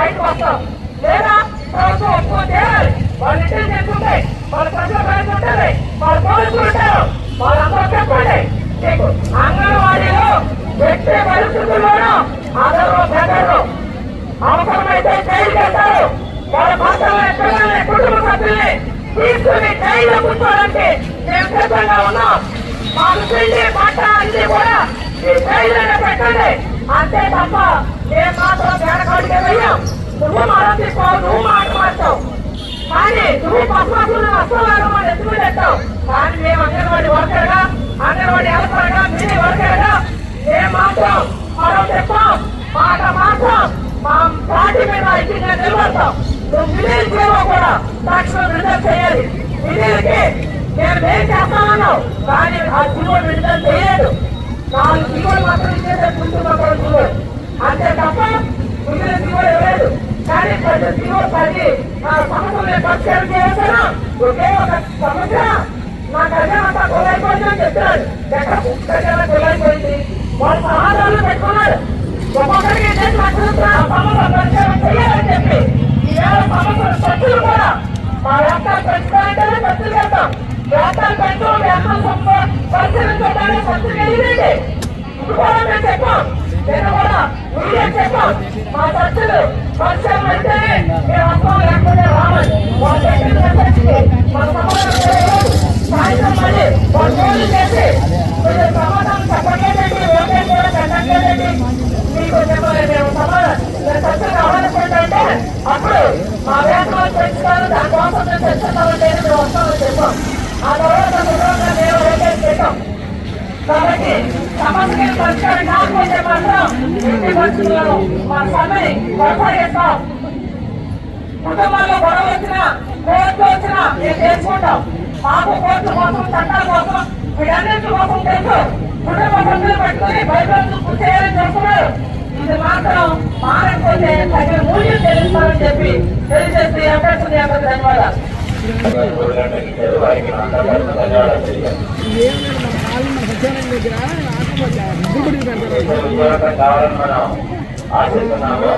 బయటకు వస్తాం లేదా ప్రభుత్వం ఎక్కువ చేయాలి వాళ్ళు ఇంటెలిజెన్స్ ఉంటాయి వాళ్ళ ప్రజల ప్రయత్నం ఉంటుంది పోలీసులు వాళ్ళందరూ చెప్పండి మీకు అంగన్వాడీలో పెట్టే పరిస్థితుల్లోనూ అందరూ పెట్టరు అవసరమైతే జైలు చేస్తారు వాళ్ళ భర్తలని పిల్లల్ని కుటుంబ సభ్యుల్ని తీసుకుని కూర్చోవడానికి మేము సిద్ధంగా ఉన్నాం మాకు తిండి బట్ట అన్ని కూడా ఈ జైల్లోనే పెట్టండి. నువ్వు మాట కానీ నువ్వు పశువులు వస్తువులను మనం ఎత్తుకు తెస్తావు కానీ మేము అంగన్వాడి వర్కర్గా అంగన్వాడి హెల్పర్గా మీది వర్కర్గా మేము మాత్రం మనం చెప్తాం మాట మాత్రం మా పార్టీ మీద ఐక్యంగా నిలబడతాం. నువ్వు విలేజ్ జీవో కూడా తక్షణం విడుదల చేయాలి. విలేజ్కి నేను ఏం చేస్తామన్నావు? కానీ ఆ జీవో విడుదల చేయలేదు. నాలుగు జీవోలు మాత్రం ఇచ్చేసే ముందు మాత్రం జీవోలు అంతే తప్ప మిగిలిన జీవోలు ఇవ్వలేదు కానీ ప్రతి జీవో పది సమస్యలు పరిష్కారం చేస్తాను ఒకే ఒక సమస్య నా కళ్యాణ అంతా కొలైపోయిందని చెప్తున్నాడు ఎక్కడ గజం కొలైపోయింది వాళ్ళు సమాధానం పెట్టుకున్నారు. ఒక్కొక్కరికి ఎన్ని లక్షలు సమస్య పరిష్కారం చేయాలని చెప్పి. ఈవేళ సమస్యలు ఖర్చులు కూడా. మా పెంచుకోవాలంటేనే ఖర్చులు వ్యాపారం పరిశీలించడానికి ఖర్చులు ఇప్పుడు కూడా మేము చెప్పాం. నేను కూడా మీరే చెప్పాం. మా ఖర్చులు పరిశ్రమ అంటే మేము వస్తాం లేకపోతే రామని వాళ్ళు చెప్పిన మెసేజ్కి మన సమాధానం చేయలేదు. సాయంత్రం మళ్ళీ వాళ్ళు ఫోన్లు చేసి మీరు సమాధానం చెప్పలేదండి ఓకే కూడా పెట్టలేదండి మీకు చెప్పలేదు మేము సమాధానం మీరు ఖర్చులు కావాలనుకుంటే అప్పుడు మా వేతనాలు పెంచుతారు దానికోసం మేము తెచ్చుతామని నేను మేము వస్తామని చెప్పాం. ఆ తర్వాత సుఖంగా మేము ఓకే చెప్పాం కాబట్టి సమస్య పరిష్కారం కాకపోతే మాత్రం ఇంటి పరిస్థితులను మా సమ్మెని కొనసాగిస్తాం. కుటుంబాల్లో గొడవ వచ్చిన కోర్టు వచ్చిన మేము తెలుసుకుంటాం. మాకు కోర్టు కోసం చట్టాల కోసం వీటన్నిటి కోసం తెలుసు. కుటుంబ సభ్యులు పెట్టుకుని బయట చేయాలని చూస్తున్నారు ఇది మాత్రం మారకపోతే తగిన మూల్యం తెలుస్తామని చెప్పి తెలియజేస్తే అవకాశం ధన్యవాదాలు. కావాలని మనం ఆశిస్తున్నాము